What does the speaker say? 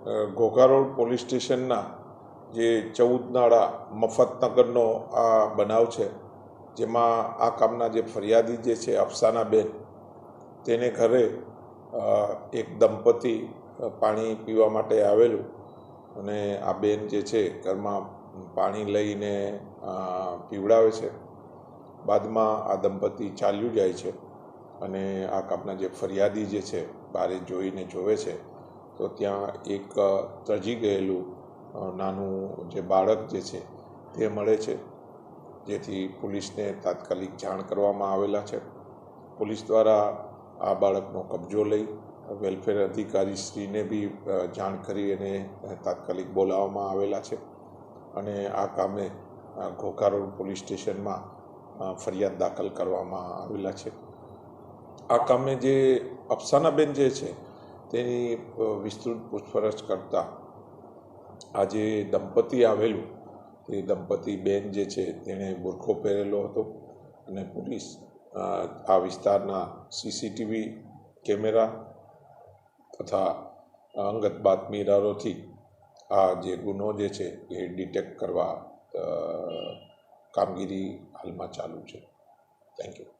Ghogha Road police સ્ટેશનના જે ચૌદ નાળા મફતનગરનો આ બનાવ છે, જેમાં આ કામના જે ફરિયાદી જે છે, અફસાનાબેન, તેને ઘરે એક દંપતી પાણી પીવા માટે આવેલું અને આ બેન જે છે, ઘરમાં પાણી લઈને પીવડાવે છે. બાદમાં આ દંપતી ચાલ્યું જાય છે અને આ કામના જે ફરિયાદી જે છે, બારે જોઈને જોવે છે. તો ત્યાં એક ત્રજી ગયેલું નાનું જે બાળક જે છે તે મળે છે. જેથી પોલીસને તાત્કાલિક જાણ કરવામાં આવેલા છે. પોલીસ દ્વારા આ બાળકનો કબજો લઈ, વેલફેર અધિકારી શ્રીને બી જાણ કરી અને તાત્કાલિક બોલાવવામાં આવેલા છે. અને આ કામે ઘોઘારોડ પોલીસ સ્ટેશનમાં ફરિયાદ દાખલ કરવામાં આવેલા છે. આ કામે જે અફસાનાબેન જે છે તેની વિસ્તૃત પૂછપરછ કરતા આ જે દંપતી આવેલું. તે દંપતી બેન જે છે, તેણે બુરખો પહેરેલો હતો અને પોલીસ આ વિસ્તારના સીસીટીવી કેમેરા તથા અંગત બાતમીદારોથી આ જે ગુનો જે છે, એ ડિટેક્ટ કરવા કામગીરી હાલમાં ચાલુ છે. Thank you